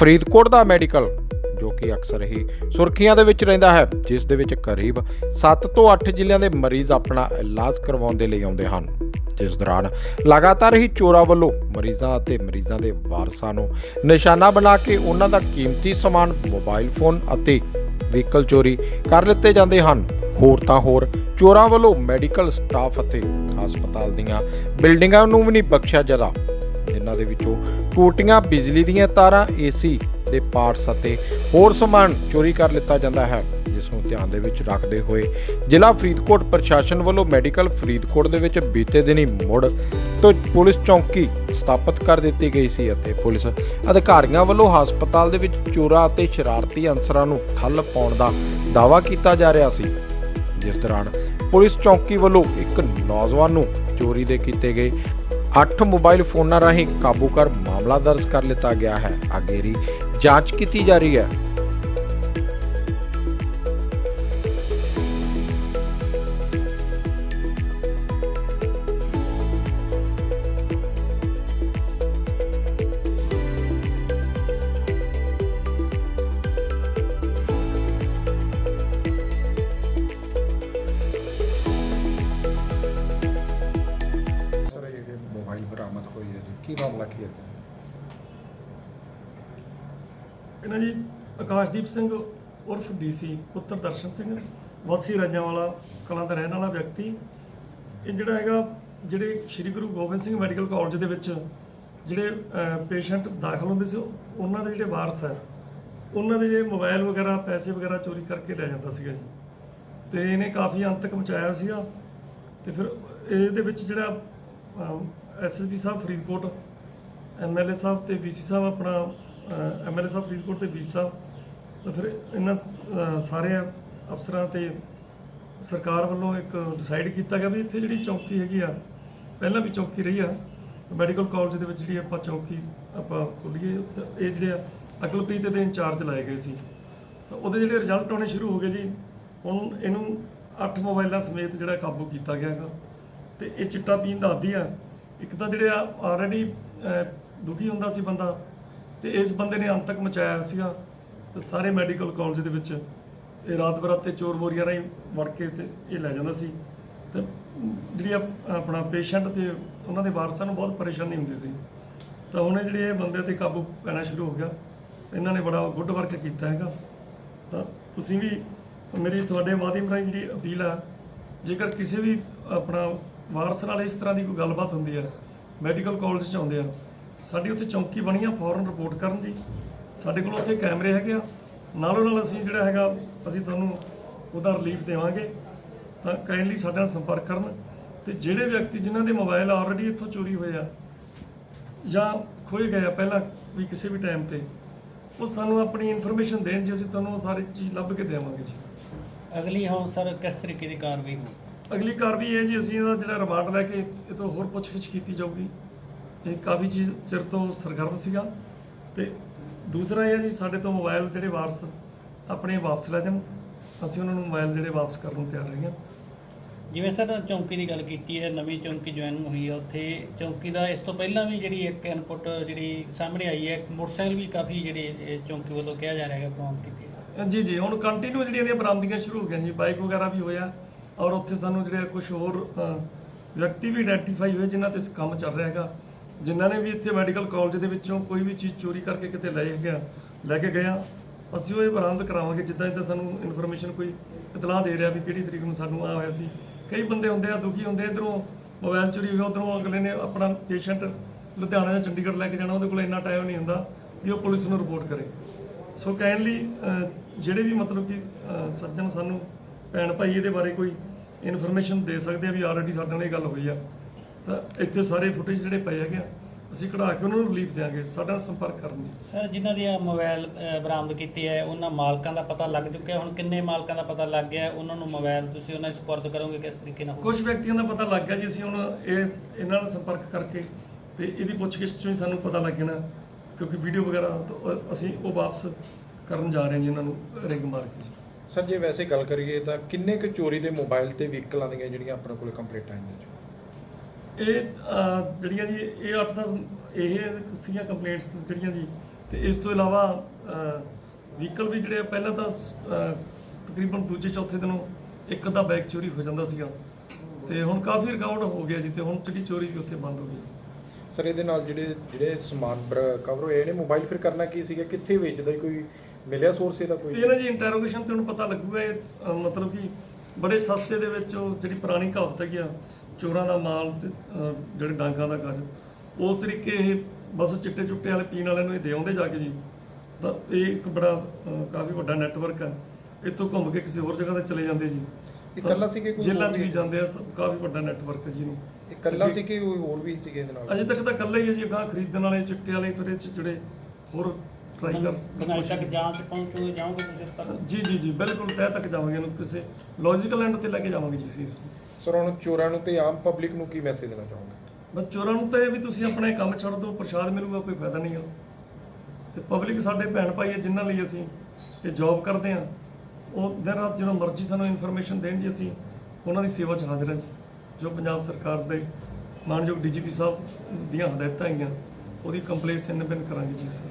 ਫਰੀਦਕੋਟ ਦਾ medical, ਜੋ ਕਿ ਅਕਸਰ ਹੀ ਸੁਰਖੀਆਂ ਦੇ ਵਿੱਚ ਰਹਿੰਦਾ ਹੈ, ਜਿਸ ਦੇ ਵਿੱਚ ਕਰੀਬ 7 ਤੋਂ 8 ਜ਼ਿਲ੍ਹਿਆਂ ਦੇ ਮਰੀਜ਼ ਆਪਣਾ ਇਲਾਜ ਕਰਵਾਉਣ ਦੇ ਲਈ ਆਉਂਦੇ ਹਨ। ਜਿਸ ਦੌਰਾਨ ਲਗਾਤਾਰ ਹੀ ਚੋਰਾਂ ਵੱਲੋਂ ਮਰੀਜ਼ਾਂ ਅਤੇ ਮਰੀਜ਼ਾਂ ਦੇ ਵਾਰਸਾਂ ਨੂੰ ਨਿਸ਼ਾਨਾ ਬਣਾ ਕੇ ਉਹਨਾਂ ਦਾ ਕੀਮਤੀ ਸਮਾਨ, ਮੋਬਾਈਲ ਫੋਨ ਅਤੇ ਵਹੀਕਲ ਚੋਰੀ ਕਰ ਲਿੱਤੇ ਜਾਂਦੇ ਹਨ। ਹੋਰ ਤਾਂ ਹੋਰ, ਚੋਰਾਂ ਵੱਲੋਂ ਮੈਡੀਕਲ ਸਟਾਫ ਅਤੇ ਹਸਪਤਾਲ ਦੀਆਂ ਬਿਲਡਿੰਗਾਂ ਨੂੰ ਵੀ ਨਹੀਂ ਬਖਸ਼ਿਆ ਜਾਂਦਾ। ਜਿਨ੍ਹਾਂ ਦੇ ਵਿੱਚੋਂ ਟੂਟੀਆਂ ਬਿਜਲੀ ਦੀਆਂ ਤਾਰਾਂ, ਏਸੀ ਦੇ ਪਾਰਟਸ ਅਤੇ ਹੋਰ ਸਮਾਨ ਚੋਰੀ ਕਰ ਲਿੱਤਾ ਜਾਂਦਾ ਹੈ, ਜਿਸ ਨੂੰ ਧਿਆਨ ਦੇ ਵਿੱਚ ਰੱਖਦੇ ਹੋਏ ਜ਼ਿਲ੍ਹਾ ਫਰੀਦਕੋਟ ਪ੍ਰਸ਼ਾਸਨ ਵੱਲੋਂ ਮੈਡੀਕਲ ਫਰੀਦਕੋਟ ਦੇ ਵਿੱਚ ਬੀਤੇ ਦਿਨੀ ਮੁੜ ਤੋਂ ਪੁਲਿਸ ਚੌਂਕੀ ਸਥਾਪਿਤ ਕਰ ਦਿੱਤੀ ਗਈ ਸੀ ਅਤੇ ਪੁਲਿਸ ਅਧਿਕਾਰੀਆਂ ਵੱਲੋਂ ਹਸਪਤਾਲ ਦੇ ਵਿੱਚ ਚੋਰਾਂ ਅਤੇ ਸ਼ਰਾਰਤੀ ਅਨਸਰਾਂ ਨੂੰ ਠੱਲ ਪਾਉਣ ਦਾ ਦਾਅਵਾ ਕੀਤਾ ਜਾ ਰਿਹਾ ਸੀ। ਜਿਸ ਦੌਰਾਨ ਪੁਲਿਸ ਚੌਕੀ ਵੱਲੋਂ ਇੱਕ ਨੌਜਵਾਨ ਨੂੰ ਚੋਰੀ ਦੇ ਕੀਤੇ ਗਏ 8 ਮੋਬਾਈਲ ਫੋਨਾਂ ਰਾਹੀਂ ਕਾਬੂ ਕਰ ਮਾਮਲਾ ਦਰਜ ਕਰ ਲਿੱਤਾ ਗਿਆ ਹੈ। ਅਗੇਰੀ ਜਾਂਚ ਕੀਤੀ ਜਾ ਰਹੀ ਹੈ। ਮੋਬਾਈਲ ਹੋਈ ਹੈ ਜੀ ਕੀ ਮਾਮਲਾ ਕੀ ਹੈ ਸਰ ਇਹਨਾਂ ਜੀ ਆਕਾਸ਼ਦੀਪ ਸਿੰਘ ਉਰਫ ਡੀਸੀ ਪੁੱਤਰ ਦਰਸ਼ਨ ਸਿੰਘ ਵਾਸੀ ਰਾਜਾਂਵਾਲਾ ਕਲਾਂ ਦਾ ਰਹਿਣ ਵਾਲਾ ਵਿਅਕਤੀ ਇਹ ਜਿਹੜਾ ਹੈਗਾ, ਜਿਹੜੇ ਸ੍ਰੀ ਗੁਰੂ ਗੋਬਿੰਦ ਸਿੰਘ ਮੈਡੀਕਲ ਕਾਲਜ ਦੇ ਵਿੱਚ ਜਿਹੜੇ ਪੇਸ਼ੈਂਟ ਦਾਖਲ ਹੁੰਦੇ ਸੀ, ਉਹਨਾਂ ਦੇ ਜਿਹੜੇ ਵਾਰਸ ਹੈ, ਉਹਨਾਂ ਦੇ ਜਿਹੜੇ ਮੋਬਾਈਲ ਵਗੈਰਾ, ਪੈਸੇ ਵਗੈਰਾ ਚੋਰੀ ਕਰਕੇ ਲੈ ਜਾਂਦਾ ਸੀਗਾ ਜੀ। ਤੇ ਇਹਨੇ ਕਾਫੀ ਅੰਤਕ ਮਚਾਇਆ ਸੀਗਾ। ਤੇ ਫਿਰ ਇਹਦੇ ਵਿੱਚ ਜਿਹੜਾ ਐਸਐਸਪੀ ਸਾਹਿਬ ਫਰੀਦਕੋਟ ਐਮਐਲਏ ਸਾਹਿਬ ਤੇ ਵੀਸੀ ਸਾਹਿਬ ਆਪਣਾ ਐਮਐਲਏ ਸਾਹਿਬ ਫਰੀਦਕੋਟ ਤੇ ਵੀਸੀ ਸਾਹਿਬ ਤਾਂ ਫਿਰ ਇਹਨਾਂ ਅਹ, ਸਾਰੇ ਅਫਸਰਾਂ ਤੇ ਸਰਕਾਰ ਵੱਲੋਂ ਇੱਕ ਡਿਸਾਈਡ ਕੀਤਾ ਗਿਆ ਵੀ ਇੱਥੇ ਜਿਹੜੀ ਚੌਕੀ ਹੈਗੀ ਆ ਪਹਿਲਾਂ ਵੀ ਚੌਕੀ ਰਹੀ ਆ ਮੈਡੀਕਲ ਕਾਲਜ ਦੇ ਵਿੱਚ ਜਿਹੜੀ ਆਪਾਂ ਚੌਕੀ ਆਪਾਂ ਖੋਲੀਏ ਤਾਂ ਇਹ ਜਿਹੜੇ ਆ ਅਕਲਪ੍ਰੀਤ ਦੇ ਇੰਚਾਰਜ ਲਾਏ ਗਏ ਸੀ। ਤਾਂ ਉਹਦੇ ਜਿਹੜੇ ਰਿਜ਼ਲਟ ਆਉਣੇ ਸ਼ੁਰੂ ਹੋ ਗਏ ਜੀ ਹੁਣ ਇਹਨੂੰ 8 ਮੋਬਾਈਲਾਂ ਸਮੇਤ ਜਿਹੜਾ ਕਾਬੂ ਕੀਤਾ ਗਿਆ ਹੈਗਾ। ਤੇ ਇਹ ਚਿੱਟਾ ਪੀਣ ਦਾ ਆਦੀ ਆ ਇੱਕ ਤਾਂ ਜਿਹੜੇ ਆਲਰੇਡੀ ਦੁਖੀ ਹੁੰਦਾ ਸੀ ਬੰਦਾ ਤੇ ਇਸ ਬੰਦੇ ਨੇ ਅੰਤ ਤੱਕ ਮਚਾਇਆ ਸੀਗਾ ਤੇ ਸਾਰੇ ਮੈਡੀਕਲ ਕਾਲਜ ਦੇ ਵਿੱਚ। ਇਹ ਰਾਤ ਬਰਾਤੇ ਚੋਰ ਬੋਰੀਆਂ ਰਾਹੀਂ ਵੜ ਕੇ ਤੇ ਇਹ ਲੈ ਜਾਂਦਾ ਸੀ। ਤੇ ਜਿਹੜੀ ਆਪ- ਆਪਣਾ ਪੇਸ਼ੈਂਟ ਤੇ ਉਹਨਾਂ ਦੇ ਵਾਰਸਾਂ ਨੂੰ ਬਹੁਤ ਪਰੇਸ਼ਾਨੀ ਹੁੰਦੀ ਸੀ। ਤਾਂ ਹੁਣ ਇਹ ਜਿਹੜੇ ਇਹ ਬੰਦੇ ਤੇ ਕਾਬੂ ਪੈਣਾ ਸ਼ੁਰੂ ਹੋ ਗਿਆ। ਇਹਨਾਂ ਨੇ ਬੜਾ ਗੁੱਡ ਵਰਕ ਕੀਤਾ ਹੈਗਾ। ਤਾਂ ਤੁਸੀਂ ਵੀ ਮੇਰੀ ਤੁਹਾਡੇ ਮਾਧਿਅਮ ਰਾਹੀਂ ਜਿਹੜੀ ਅਪੀਲ ਆ, ਜੇਕਰ ਕਿਸੇ ਵੀ ਆਪਣਾ ਵਾਰਸ ਨਾਲ ਇਸ ਤਰ੍ਹਾਂ ਦੀ ਕੋਈ ਗੱਲਬਾਤ ਹੁੰਦੀ ਆ ਮੈਡੀਕਲ ਕਾਲਜ ਚ ਆਉਂਦੇ ਆ। ਸਾਡੀ ਉੱਥੇ ਚੌਂਕੀ ਬਣੀ ਆ ਫੌਰਨ ਰਿਪੋਰਟ ਕਰਨ ਜੀ। ਸਾਡੇ ਕੋਲ ਉੱਥੇ ਕੈਮਰੇ ਹੈਗੇ ਆ। ਨਾਲੋਂ ਨਾਲ ਅਸੀਂ ਜਿਹੜਾ ਹੈਗਾ, ਅਸੀਂ ਤੁਹਾਨੂੰ ਉਹਦਾ ਰਿਲੀਫ ਦੇਵਾਂਗੇ। ਤਾਂ ਕਾਈਂਡਲੀ ਸਾਡੇ ਨਾਲ ਸੰਪਰਕ ਕਰਨ। ਤੇ ਜਿਹੜੇ ਵਿਅਕਤੀ ਜਿਨ੍ਹਾਂ ਦੇ ਮੋਬਾਈਲ ਆਲਰੇਡੀ ਇੱਥੋਂ ਚੋਰੀ ਹੋਏ ਆ, ਜਾਂ ਖੋਏ ਗਏ ਆ ਪਹਿਲਾਂ ਵੀ ਕਿਸੇ ਵੀ ਟਾਈਮ ਤੇ, ਉਹ ਸਾਨੂੰ ਆਪਣੀ ਇਨਫੋਰਮੇਸ਼ਨ ਦੇਣ ਜੀ, ਅਸੀਂ ਤੁਹਾਨੂੰ ਉਹ ਸਾਰੀ ਚੀਜ਼ ਲੱਭ ਕੇ ਦੇਵਾਂਗੇ ਜੀ। ਅਗਲੀ ਹੁਣ ਸਰ ਕਿਸ ਤਰੀਕੇ ਦੀ ਕਾਰਵਾਈ ਹੋਈ ਅਗਲੀ ਕਾਰਵਾਈ ਇਹ ਜੀ ਅਸੀਂ ਇਹਦਾ ਜਿਹੜਾ ਰਿਮਾਂਡ ਲੈ ਕੇ ਇਹ ਤੋਂ ਹੋਰ ਪੁੱਛਗਿੱਛ ਕੀਤੀ ਜਾਊਗੀ। ਇਹ ਕਾਫੀ ਚੀਜ਼ ਚਿਰ ਤੋਂ ਸਰਗਰਮ ਸੀਗਾ। ਤੇ ਦੂਸਰਾ ਇਹ ਹੈ ਜੀ ਸਾਡੇ ਤੋਂ ਮੋਬਾਈਲ ਜਿਹੜੇ ਵਾਰਸ ਆਪਣੇ ਵਾਪਸ ਲੈ ਜਾਣ। ਅਸੀਂ ਉਹਨਾਂ ਨੂੰ ਮੋਬਾਈਲ ਜਿਹੜੇ ਵਾਪਸ ਕਰਨ ਨੂੰ ਤਿਆਰ ਹੈਗੇ ਹਾਂ। ਜਿਵੇਂ ਸਰ ਚੌਂਕੀ ਦੀ ਗੱਲ ਕੀਤੀ ਹੈ ਨਵੀਂ ਚੌਂਕੀ ਜੁਆਇਨ ਹੋਈ ਹੈ ਉੱਥੇ ਚੌਂਕੀ ਦਾ ਇਸ ਤੋਂ ਪਹਿਲਾਂ ਵੀ ਜਿਹੜੀ ਇੱਕ ਇਨਪੁਟ ਜਿਹੜੀ ਸਾਹਮਣੇ ਆਈ ਹੈ ਮੋਟਰਸਾਈਕਲ ਵੀ ਕਾਫੀ ਜਿਹੜੇ ਚੌਂਕੀ ਵੱਲੋਂ ਕਿਹਾ ਜਾ ਰਿਹਾ ਹੈ ਬਰਾਮਦ ਕੀਤੇ। ਜੀ ਜੀ ਹੁਣ ਕੰਟੀਨਿਊ ਜਿਹੜੀਆਂ ਇਹਦੀਆਂ ਬਰਾਮਦੀਆਂ ਸ਼ੁਰੂ ਹੋ ਗਈਆਂ ਜੀ ਬਾਈਕ ਵਗੈਰਾ ਵੀ ਹੋਇਆ। ਔਰ ਉੱਥੇ ਸਾਨੂੰ ਜਿਹੜੇ ਕੁਝ ਹੋਰ ਵਿਅਕਤੀ ਵੀ ਆਇਡੈਂਟੀਫਾਈ ਹੋਏ ਜਿਨ੍ਹਾਂ ਤੇ ਕੰਮ ਚੱਲ ਰਿਹਾ ਹੈਗਾ। ਜਿਨ੍ਹਾਂ ਨੇ ਵੀ ਇੱਥੇ ਮੈਡੀਕਲ ਕਾਲਜ ਦੇ ਵਿੱਚੋਂ ਕੋਈ ਵੀ ਚੀਜ਼ ਚੋਰੀ ਕਰਕੇ ਕਿਤੇ ਲੈ ਗਿਆ, ਲੈ ਕੇ ਗਿਆ, ਅਸੀਂ ਉਹ ਇਹ ਬਰਾਮਦ ਕਰਾਵਾਂਗੇ ਜਿੱਦਾਂ ਜਿੱਦਾਂ ਸਾਨੂੰ ਇਨਫੋਰਮੇਸ਼ਨ ਕੋਈ ਇਤਲਾਹ ਦੇ ਰਿਹਾ ਵੀ ਕਿਹੜੀ ਤਰੀਕ ਨੂੰ ਸਾਨੂੰ ਆ ਹੋਇਆ ਸੀ। ਕਈ ਬੰਦੇ ਹੁੰਦੇ ਆ, ਦੁਖੀ ਹੁੰਦੇ ਇਧਰੋਂ ਮੋਬਾਈਲ ਚੋਰੀ ਹੋ ਗਿਆ ਉਧਰੋਂ ਅਗਲੇ ਨੇ ਆਪਣਾ ਪੇਸ਼ੈਂਟ ਲੁਧਿਆਣਾ ਜਾਂ ਚੰਡੀਗੜ੍ਹ ਲੈ ਕੇ ਜਾਣਾ, ਉਹਦੇ ਕੋਲ ਇੰਨਾ ਟਾਈਮ ਨਹੀਂ ਹੁੰਦਾ ਵੀ ਉਹ ਪੁਲਿਸ ਨੂੰ ਰਿਪੋਰਟ ਕਰੇ। ਸੋ ਕਾਈਂਡਲੀ ਜਿਹੜੇ ਵੀ ਮਤਲਬ ਕਿ ਸੱਜਣ ਸਾਨੂੰ ਭੈਣ ਭਾਈ ਇਹਦੇ ਬਾਰੇ ਕੋਈ ਇਨਫੋਰਮੇਸ਼ਨ ਦੇ ਸਕਦੇ ਆ ਵੀ ਆਲਰੇਡੀ ਸਾਡੇ ਨਾਲ ਇਹ ਗੱਲ ਹੋਈ ਆ। ਤਾਂ ਇੱਥੇ ਸਾਰੇ ਫੁਟੇਜ ਜਿਹੜੇ ਪਏ ਹੈਗੇ ਆ ਅਸੀਂ ਕਢਾ ਕੇ ਉਹਨਾਂ ਨੂੰ ਰਿਲੀਫ ਸਾਡੇ ਨਾਲ ਸੰਪਰਕ ਕਰਨ ਜੀ ਸਰ ਜਿਨ੍ਹਾਂ ਦੀਆਂ ਮੋਬਾਈਲ ਬਰਾਮਦ ਕੀਤੇ ਹੈ ਉਹਨਾਂ ਮਾਲਕਾਂ ਦਾ ਪਤਾ ਲੱਗ ਚੁੱਕਿਆ। ਹੁਣ ਕਿੰਨੇ ਮਾਲਕਾਂ ਦਾ ਪਤਾ ਲੱਗ ਗਿਆ? ਉਹਨਾਂ ਨੂੰ ਮੋਬਾਈਲ ਤੁਸੀਂ ਉਹਨਾਂ ਦੀ ਸਪੁਰਦ ਕਰੋਗੇ ਕਿਸ ਤਰੀਕੇ ਨਾਲ? ਕੁਝ ਵਿਅਕਤੀਆਂ ਦਾ ਪਤਾ ਲੱਗ ਗਿਆ ਜੀ ਅਸੀਂ ਹੁਣ ਇਹ ਇਹਨਾਂ ਨਾਲ ਸੰਪਰਕ ਕਰਕੇ ਤੇ ਇਹਦੀ ਪੁੱਛਗਿੱਛ ਚੋਂ ਹੀ ਸਾਨੂੰ ਪਤਾ ਲੱਗ ਜਾਣਾ ਕਿਉਂਕਿ ਵੀਡੀਓ ਵਗੈਰਾ ਅਸੀਂ ਉਹ ਵਾਪਸ ਕਰਨ ਜਾ ਰਹੇ ਹਾਂ ਜੀ ਇਹਨਾਂ ਨੂੰ ਰਿੰਗ ਮਾਰ ਕੇ ਸਰ ਜੇ ਵੈਸੇ ਗੱਲ ਕਰੀਏ ਤਾਂ ਕਿੰਨੇ ਕੁ ਚੋਰੀ ਦੇ ਮੋਬਾਈਲ ਤੇ ਵਹੀਕਲਾਂ ਦੀਆਂ ਜਿਹੜੀਆਂ ਆਪਣੇ ਕੋਲ ਕੰਪਲੀਟ ਆਈਆਂ ਜੀ? ਇਹ ਅਹ, ਜਿਹੜੀਆਂ ਜੀ ਇਹ 8-10 ਇਹ ਸੀਗੀਆਂ ਕੰਪਲੇਂਟਸ ਜਿਹੜੀਆਂ ਜੀ ਤੇ ਇਸ ਤੋਂ ਇਲਾਵਾ ਵਹੀਕਲ ਵੀ ਜਿਹੜੇ ਆ, ਪਹਿਲਾਂ ਤਾਂ ਅਹ, ਤਕਰੀਬਨ ਦੂਜੇ ਚੌਥੇ ਦਿਨੋਂ ਇੱਕ ਅੱਧਾ ਬੈਗ ਚੋਰੀ ਹੋ ਜਾਂਦਾ ਸੀਗਾ। ਤੇ ਹੁਣ ਕਾਫੀ ਰਿਕਾਰਡ ਹੋ ਗਿਆ ਜੀ ਤੇ ਹੁਣ ਜਿਹੜੀ ਚੋਰੀ ਵੀ ਉੱਥੇ ਬੰਦ ਹੋ ਗਈ। ਸਰ ਇਹਦੇ ਨਾਲ ਜਿਹੜੇ ਜਿਹੜੇ ਸਮਾਨ ਕਵਰ ਹੋਏ ਨੇ ਮੋਬਾਈਲ ਫਿਰ ਕਰਨਾ ਕੀ ਸੀਗਾ? ਕਿੱਥੇ ਵੇਚਦਾ ਕੋਈ ਮਿਲਿਆ ਸੋਰਸ ਇਹਦਾ ਕੋਈ? ਇਹ ਨਾ ਜੀ ਇੰਟਰੋਗੇਸ਼ਨ ਤੇ ਹੁਣ ਪਤਾ ਲੱਗੂਗਾ ਇਹ ਮਤਲਬ ਕਿ ਬੜੇ ਸਸਤੇ ਦੇ ਵਿੱਚ ਉਹ ਜਿਹੜੀ ਪੁਰਾਣੀ ਕਹਾਵਤ ਹੈਗੀ ਆ ਚੋਰਾਂ ਦਾ ਮਾਲ ਤੇ ਜਿਹੜੇ ਡਾਂਗਾਂ ਦਾ ਗੱਜ ਉਸ ਤਰੀਕੇ ਇਹ ਬਸ ਚਿੱਟੇ ਚੁੱਟੇ ਵਾਲੇ ਪੀਣ ਵਾਲਿਆਂ ਨੂੰ ਇਹ ਦੇ ਆਉਂਦੇ ਜਾ ਕੇ ਜੀ। ਤਾਂ ਇਹ ਇੱਕ ਬੜਾ ਕਾਫੀ ਵੱਡਾ ਨੈਟਵਰਕ ਹੈ ਇੱਥੋਂ ਘੁੰਮ ਕੇ ਕਿਸੇ ਹੋਰ ਜਗ੍ਹਾ ਤੇ ਚਲੇ ਜਾਂਦੇ ਜੀ। ਇਕੱਲਾ ਸੀ ਕਿ ਕੋਈ ਜੇਲ੍ਹਾਂ 'ਚ ਵੀ? ਜਾਂਦੇ ਆ ਸਭ ਕਾਫੀ ਵੱਡਾ ਨੈਟਵਰਕ ਹੈ ਜੀ ਨੂੰ ਇਕੱਲਾ ਸੀ ਕਿ ਕੋਈ ਹੋਰ ਵੀ ਸੀਗੇ ਇਹਦੇ ਨਾਲ? ਅਜੇ ਤੱਕ ਤਾਂ ਇਕੱਲਾ ਹੀ ਹੈ ਜੀ ਗਾਂ ਖਰੀਦਣ ਵਾਲੇ ਚਿੱਟੇ ਵਾਲੇ ਫਿਰ ਇਹ 'ਚ ਜਿਹੜੇ ਹੋਰ ਟਰਾਈ ਕਰ ਬਣਾਈ ਤੱਕ ਜਾਂਚ ਪਹੁੰਚੋਗੇ ਜਾਓਗੇ ਤੁਸੀਂ ਇਸ ਤੱਕ ਜੀ ਜੀ ਜੀ ਬਿਲਕੁਲ ਤਹਿ ਤੱਕ ਜਾਵਾਂਗੇ ਇਹਨੂੰ ਕਿਸੇ ਲੌਜੀਕਲ ਐਂਡ ਤੇ ਲੈ ਕੇ ਜਾਵਾਂਗੇ ਜੀ ਅਸੀਂ ਇਸ ਨੂੰ। ਸਰ ਹੁਣ ਚੋਰਾਂ ਨੂੰ ਤੇ ਆਮ ਪਬਲਿਕ ਨੂੰ ਕੀ ਮੈਸੇਜ ਦੇਣਾ ਚਾਹੋਗੇ? ਬਸ ਚੋਰਾਂ ਨੂੰ ਤਾਂ ਇਹ ਵੀ ਤੁਸੀਂ ਆਪਣਾ ਕੰਮ ਛੱਡ ਦਿਓ ਪ੍ਰਸ਼ਾਦ ਮਿਲੂਗਾ ਕੋਈ ਫਾਇਦਾ ਨਹੀਂ ਆ। ਤੇ ਪਬਲਿਕ ਸਾਡੇ ਭੈਣ ਭਾਈ ਹੈ ਜਿਨ੍ਹਾਂ ਲਈ ਅਸੀਂ ਇਹ ਜੌਬ ਕਰਦੇ ਆ ਉਹ ਦਿਨ ਰਾਤ ਜਦੋਂ ਮਰਜ਼ੀ ਸਾਨੂੰ ਇਨਫੋਰਮੇਸ਼ਨ ਦੇਣ ਜੀ ਅਸੀਂ ਉਹਨਾਂ ਦੀ ਸੇਵਾ 'ਚ ਹਾਜ਼ਰ ਹਾਂ ਜੋ। ਜੋ ਪੰਜਾਬ ਸਰਕਾਰ ਦੇ ਮਾਨਯੋਗ ਡੀਜੀਪੀ ਸਾਹਿਬ ਦੀਆਂ ਹਦਾਇਤਾਂ ਹੈਗੀਆਂ, ਉਹਦੀ ਕੰਪਲੇਂਟ ਸਿੰਨ ਬਿਨ ਕਰਾਂਗੇ ਜੀ ਅਸੀਂ।